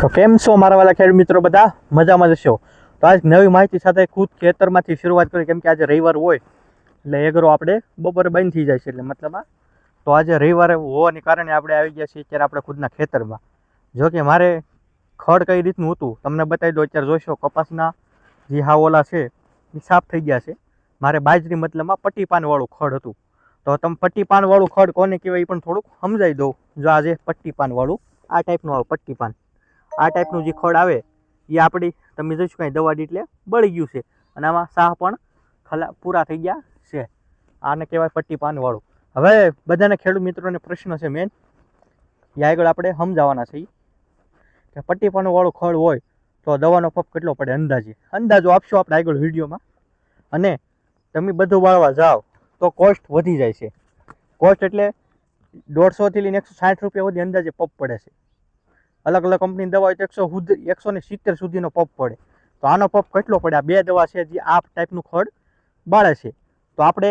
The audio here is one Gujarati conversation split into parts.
તો કેમ છો મારા વાલા ખેડૂત મિત્રો બધા? મજામાં જશો તો આજ નવી માહિતી સાથે ખુદ ખેતરમાંથી શરૂઆત કરી કેમ કે આજે રવિવાર હોય, એટલે એગરો આપણે બપોરે બંધ થઈ જાય છે. એટલે મતલબ આ, તો આજે રવિવારે હોવાને કારણે આપણે આવી ગયા છીએ અત્યારે આપણે ખુદના ખેતરમાં. જો કે મારે ખડ કઈ રીતનું હતું, તમને બતાવી દો અત્યારે જોઈશો કપાસના જે હા ઓલા છે, એ સાફ થઈ ગયા છે. મારે બાજરી મતલબમાં પટ્ટી પાનવાળું ખડ હતું. તો તમે પટ્ટી પાનવાળું ખડ કોને કહેવાય એ પણ થોડુંક સમજાવી દઉં. જો આજે પટ્ટી પાનવાળું આ ટાઈપનું આવે પટ્ટી પાન આ ટાઈપનું જે ખડ આવે, એ આપણી તમે જોઈશું કાંઈ દવા એટલે બળી ગયું છે. અને આમાં સાહ પણ ખલા, પૂરા થઈ ગયા છે. આને કહેવાય પટ્ટી પાનવાળું. હવે બધાને ખેડૂત મિત્રોને પ્રશ્ન છે મેન એ આગળ આપણે સમજાવવાના છે કે પટ્ટી પાનવાળું ખડ હોય તો દવાનો પપ કેટલો પડે અંદાજે? અંદાજો આપશો આપણે આગળ વિડીયોમાં. અને તમે બધું વાળવા જાઓ તો કોસ્ટ વધી જાય છે. કોસ્ટ એટલે દોઢસોથી લઈને એકસો સાઠ રૂપિયા સુધી અંદાજે પપ પડે છે. અલગ અલગ કંપનીની દવા હોય તો એકસો એકસો ને સિત્તેર સુધીનો પપ પડે. તો આનો પપ કેટલો પડે? આ બે દવા છે જે આ ટાઈપનું ખડ બાળે છે. તો આપણે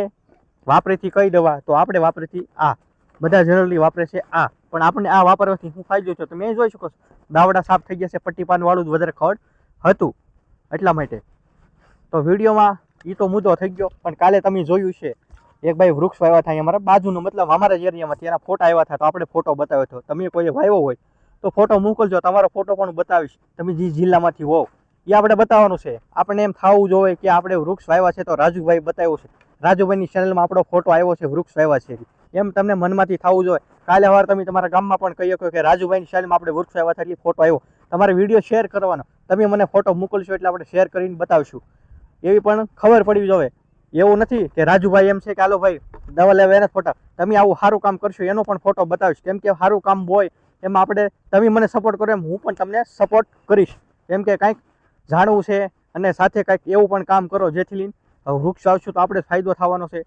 વાપરેથી કઈ દવા? તો આપણે વાપરેથી આ. બધા જનરલી વાપરે છે આ. પણ આપણે આ વાપરવાથી શું ફાયદો છે તમે મેં જોઈ શકો છો. દાવડા સાફ થઈ ગયા છે પટ્ટી પાનવાળું જ વધારે ખડ હતું. એટલા માટે. તો વિડીયોમાં એ તો મુદ્દો થઈ ગયો, પણ કાલે તમે જોયું છે. એક ભાઈ વૃક્ષ વાવ્યા થાય અમારા બાજુનો, મતલબ અમારા એરિયામાંથી એના ફોટા આવ્યા હતા, તો આપણે ફોટો બતાવ્યો હતો. તમે કોઈ વાવ્યો હોય તો ફોટો મોકલજો, તમારો ફોટો પણ બતાવીશ. તમે જે જિલ્લામાંથી હોવ, એ આપણે બતાવવાનું છે. આપણે એમ થવું જોઈએ કે આપણે વૃક્ષ વાવ્યા છે તો રાજુભાઈ બતાવ્યો છે. રાજુભાઈની ચેનલમાં આપણો ફોટો આવ્યો છે, વૃક્ષ વાવ્યા છે. એમ તમને મનમાંથી થવું જોઈએ. કાલે સવારે તમે તમારા ગામમાં પણ કહી શકો કે રાજુભાઈની ચેનલમાં આપણે વૃક્ષ વાવ્યા છે એટલે ફોટો આવ્યો. તમારે વીડિયો શેર કરવાનો. તમે મને ફોટો મોકલશો એટલે આપણે શેર કરીને બતાવશું. એવી પણ ખબર પડવી જોઈએ. એવું નથી કે રાજુભાઈ એમ છે કે, હાલો ભાઈ, દવા લેવા એના ફોટા તમે આવું સારું કામ કરશો, એનો પણ ફોટો બતાવીશ. કેમ કે સારું કામ હોય એમાં આપણે તમે મને સપોર્ટ કરો એમ હું પણ તમને સપોર્ટ કરીશ. કેમ કે કાંઈક જાણવું છે અને સાથે કાંઈક એવું પણ કામ કરો જેથી લઈને વૃક્ષ વાવશું તો આપણે ફાયદો થવાનો છે.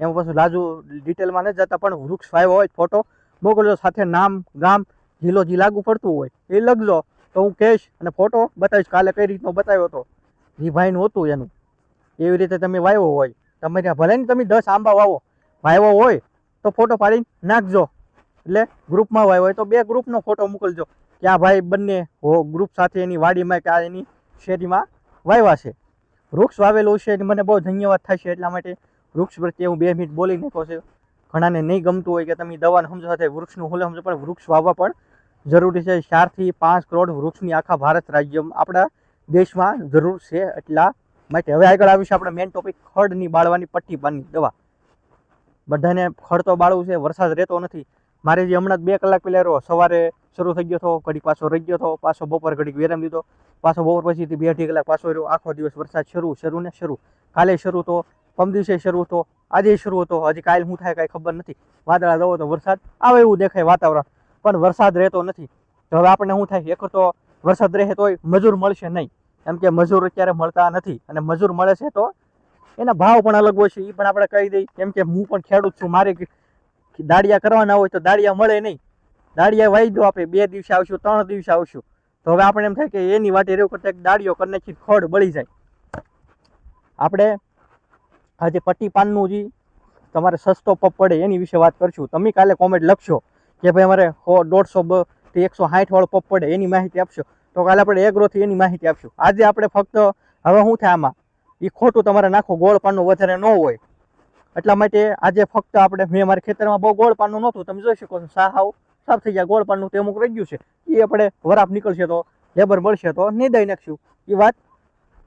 એમાં પાછું લાજુ ડિટેલમાં નથી જતા, પણ વૃક્ષ વાવ્યો હોય ફોટો મોકલજો, સાથે નામ, ગામ જિલ્લો જે લાગુ પડતું હોય, એ લખજો. તો હું કહીશ અને ફોટો બતાવીશ કાલે કઈ રીતનો બતાવ્યો હતો. એ ભાઈનું હતું એનું. એવી રીતે તમે વાવ્યો હોય. તમે ત્યાં ભલે ને તમે દસ આંબા વાવો, વાવ્યો હોય, તો ફોટો પાડીને નાખજો. એટલે ગ્રુપમાં વાવ્યો હોય તો બે ગ્રુપનો ફોટો મોકલજો કે આ ભાઈ બંને હો ગ્રુપ સાથે એની વાડીમાં કે આ એની શેરીમાં વાવ્યા છે. વૃક્ષ વાવેલું છે મને બહુ ધન્યવાદ થાય છે એટલા માટે વૃક્ષ પ્રત્યે હું બે મિનિટ બોલી નાખો છે. ઘણાને નહીં ગમતું હોય કે તમે દવાને સમજો સાથે વૃક્ષનું હુલે સમજો, પણ વૃક્ષ વાવવા પણ જરૂરી છે. ચારથી પાંચ કરોડ વૃક્ષની આખા ભારત રાજ્યમાં, આપણા દેશમાં જરૂર છે એટલા માટે. હવે આગળ આવીશું આપણે મેઇન ટોપિક ખડની બાળવાની પટ્ટી પાનની દવા. બધાને ખડ તો બાળવું છે, વરસાદ રહેતો નથી. મારે જે હમણાં બે કલાક પહેલાં રહ્યો, સવારે શરૂ થઈ ગયો હતો, ઘડીક પાછો રહી ગયો હતો, પાછો બપોર ઘડીક વિરામ લીધો, પાછો બપોર પછીથી બે અઢી કલાક પાછો રહ્યો, આખો દિવસ વરસાદ શરૂ શરૂ ને શરૂ. કાલે શરૂ તો પમ દિવસે શરૂ હતો, આજે શરૂ હતો, હજી કાલે શું થાય કાંઈ ખબર નથી. વાદળા જવો તો વરસાદ આવે એવું દેખાય વાતાવરણ, પણ વરસાદ રહેતો નથી. તો હવે આપણને શું થાય? એક તો વરસાદ રહે તોય મજૂર મળશે નહીં. એમ કે મજૂર અત્યારે મળતા નથી, અને મજૂર મળે છે તો એના ભાવ પણ અલગ હોય છે એ પણ આપણે કહી દઈએ. કેમ કે હું પણ ખેડૂત છું, મારે દાડિયા કરવાના હોય તો દાડિયા મળે નહીં. દાડિયા વાઈ દો આપણે બે દિવસે આવશું, ત્રણ દિવસે આવશું. તો હવે આપણે એમ થાય કે એની વાટે રેવું કરતા દાડિયો કરી નાખી ખોડ બળી જાય. આપણે આજે પટ્ટી પાનનું જે તમારે સસ્તો પપ પડે એની વિશે વાત કરશું. તમે કાલે કોમેન્ટ લખશો કે ભાઈ અમારે દોઢસો થી એકસો સાઠ વાળો પપ પડે, એની માહિતી આપશો. તો કાલે આપણે એગ્રોથી એની માહિતી આપશું. આજે આપણે ફક્ત, હવે શું થાય આમાં? એ ખોટું તમારે નાખો, ગોળ પાનનું વધારે ન હોય. એટલા માટે આજે ફક્ત આપણે મેં મારા ખેતરમાં બહુ ગોળ પાનનું નહોતું, તમે જોઈ શકો છો સાહાવ સાફ થઈ ગયા ગોળ પાનનું તે અમુક રહી ગયું છે. એ આપણે વરાપ નીકળશે તો લેબર મળશે તો નહીં દઈ નાખશું. એ વાત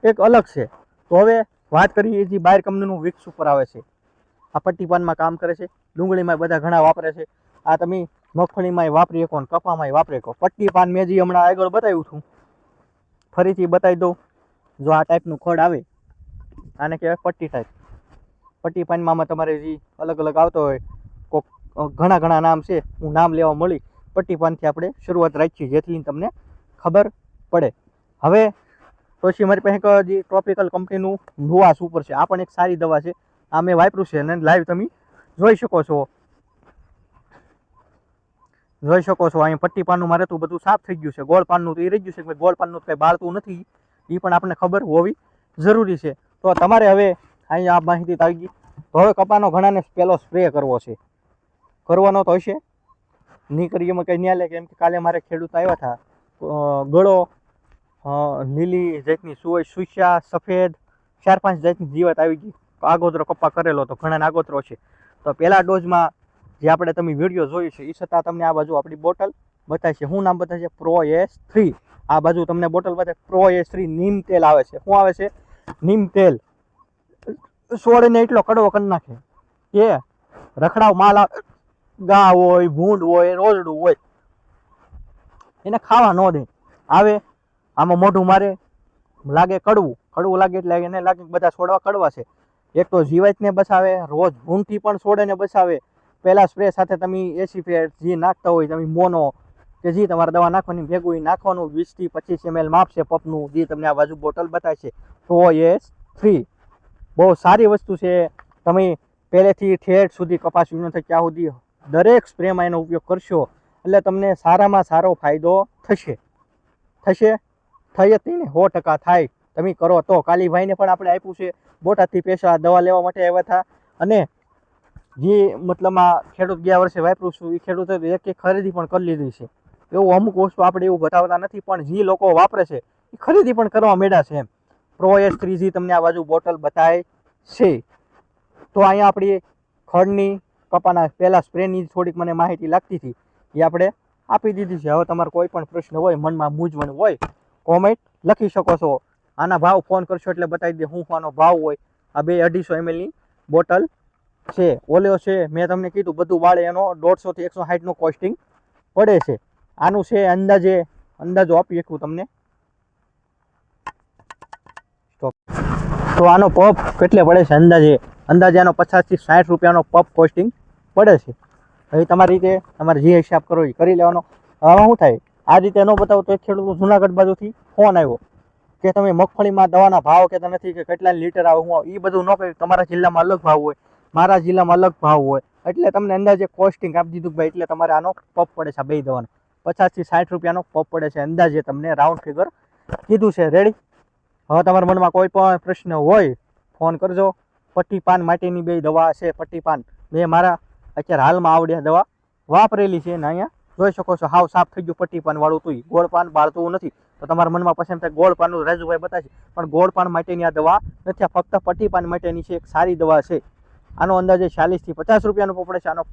એક અલગ છે. તો હવે વાત કરીએ જે બાર કંપનીનું વિક્સ ઉપર આવે છે. આ પટ્ટીપાનમાં કામ કરે છે, ડુંગળીમાં બધા ઘણા વાપરે છે. આ તમે મગફળીમાંય વાપરી શકો ને કપામાંય વાપરી શકો. પટ્ટી પાન મેં જે હમણાં આગળ બતાવ્યું હતું ફરીથી બતાવી દઉં, જો આ ટાઈપનું ખડ આવે, આને કહેવાય પટ્ટી ટાઈપ પટ્ટી પાનમાં તમારે જે અલગ અલગ આવતો હોય, કોક ઘણા ઘણા નામ છે, હું નામ લેવા મળી પટ્ટી પાનથી આપણે શરૂઆત રાખીએ, જેથી તમને ખબર પડે. હવે, પછી મારી પાસે એક જે ટ્રોપિકલ કંપનીનું નુવા સુપર છે, આ પણ એક સારી દવા છે, આ મેં વાપર્યું છે, અને લાઈવ તમે જોઈ શકો છો. જોઈ શકો છો, અહીં પટ્ટી પાનનું મારે તો બધું સાફ થઈ ગયું છે ગોળ પાનનું તો એ રહી ગયું છે ગોળ પાનનું કંઈ બાળતું નથી એ પણ આપણને ખબર હોવી જરૂરી છે. તો તમારે હવે અહીં આ માહિતી આવી ગઈ. તો હવે કપાનો ઘણાને પહેલો સ્પ્રે કરવો છે. કરવાનો તો હશે. નહીં કરીએ એમાં કંઈ નહીં હાલે કેમ કે કાલે મારે ખેડૂત આવ્યા હતા ગળો લીલી જાતની સુય સુસ્યા સફેદ, ચાર પાંચ જાતની જીવાત આવી ગઈ. આગોતરો કપ્પા કરેલો તો ઘણાને આગોતરો છે. તો પહેલા ડોઝમાં જે આપણે તમે વીડિયો જોયું છે એ છતાં તમને આ બાજુ આપણી બોટલ બતાવી છે. શું નામ બતાવે છે? Pro S three. આ બાજુ તમને બોટલ બતાવે પ્રો એસ થ્રી નીમ તેલ આવે છે. શું આવે છે? નીમ તેલ. છોડને એટલો કડવો કરી નાખે. કે રખડાવ માલ, ગા હોય, ભૂંડ હોય, રોજડું હોય. એને ખાવા ન દે. આવે, આમાં મોઢું મારે, લાગે કડવું. કડવું લાગે એટલે એને લાગે બધા છોડવા કડવા છે. એક તો જીવાતને બસાવે રોજ ભૂંડથી પણ છોડેને બસાવે પહેલાં સ્પ્રે સાથે તમે એસી ફેર જે નાખતા હોય, તમે મોનો કે જે તમારે દવા નાખવાની ભેગું એ નાખવાનું. વીસથી પચીસ એમએલ માપ છે પપનું, જે તમને આ બાજુ બોટલ બતાવે છે પ્રો એસ થ્રી બહુ સારી વસ્તુ છે. તમે પહેલેથી ઠેઠ સુધી કપાસ વીણો થાય, ત્યાં સુધી દરેક સ્પ્રેમાં એનો ઉપયોગ કરશો. એટલે તમને સારામાં સારો ફાયદો થશે. થશે? થઈ જ ને? સો ટકા થાય. તમે કરો તો. કાલીભાઈને પણ આપણે આપ્યું છે. બોટાદથી પૈસા દવા લેવા માટે આવ્યા હતા. અને જે મતલબમાં ખેડૂત ગયા વર્ષે વાપરું છું, એ ખેડૂતે એક એક ખરીદી પણ કરી લીધી છે. એવું અમુક વસ્તુ આપણે એવું બતાવતા નથી, પણ જે લોકો વાપરે છે, એ ખરીદી પણ કરવા માંડ્યા છે એમ. પ્રો એસ થ્રી તમને આ બાજુ બોટલ બતાવે છે. તો અહીંયા આપણી ખડની કપાના પહેલાં સ્પ્રેની થોડીક મને માહિતી લાગતી હતી. એ આપણે આપી દીધી છે. હવે તમારો કોઈ પણ પ્રશ્ન હોય, મનમાં મૂંઝવણ હોય કોમેન્ટ લખી શકો છો. આના ભાવ ફોન કરશો એટલે બતાવી દે હું આનો ભાવ હોય. આ બે અઢીસો એમએલની બોટલ છે. ઓલ્યો છે, મેં તમને કીધું બધું વાળે એનો દોઢસોથી એકસો સાઠનું કોસ્ટિંગ પડે છે. આનું છે અંદાજે, અંદાજો આપી શકું તમને. તો આનો પપ કેટલે પડે છે અંદાજે? અંદાજે આનો પચાસથી સાઠ રૂપિયાનો પપ કોસ્ટિંગ પડે છે. હવે તમારી રીતે તમારે જે હિસાબ કરો એ કરી લેવાનો. હવે શું થાય? આ રીતે ન બતાવો તો એક ખેડૂત જુનાગઢ બાજુથી ફોન આવ્યો કે તમે મગફળીમાં દવાના ભાવ કહેતા નથી કે કેટલા લીટર આવે, હું એ બધું ન કહ્યું તમારા જિલ્લામાં અલગ ભાવ હોય, મારા જિલ્લામાં અલગ ભાવ હોય. એટલે તમને અંદાજે કોસ્ટિંગ આપી દીધું ભાઈ એટલે તમારે આનો પપ પડે છે બે દવાનો. પચાસથી સાઠ રૂપિયાનો પપ પડે છે અંદાજે તમને રાઉન્ડ ફિગર કીધું છે. રેડી હવે તમારા મનમાં કોઈ પણ પ્રશ્ન હોય, ફોન કરજો. પટ્ટીપાન માટેની બે દવા છે, પટ્ટીપાન. મેં મારા અત્યારે હાલમાં આવડ્યા દવા વાપરેલી છે ને અહીંયા. જોઈ શકો છો, હાવ સાફ થઈ ગયું પટ્ટીપાન વાળું તું ગોળ પાન બાળતું નથી. તો તમારા મનમાં પસંદ થાય ગોળ પાનનું રાજુભાઈ બતાવશે, પણ ગોળ પાન માટેની આ દવા નથી, આ ફક્ત પટ્ટીપાન માટેની છે, એક સારી દવા છે. આનો અંદાજે ચાલીસથી પચાસ રૂપિયાનો પડે છે, આનો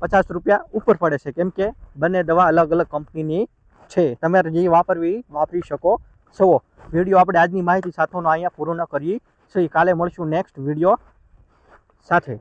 પચાસ રૂપિયા ઉપર પડે છે. કેમ કે બંને દવા અલગ અલગ કંપનીની છે. તમારે જે વાપરવી, વાપરી શકો. છો વીડિયો આપણે આજની માહિતી સાથેનો અહીંયા પૂરો ન કરીએ છીએ કાલે મળશું નેક્સ્ટ વીડિયો સાથે.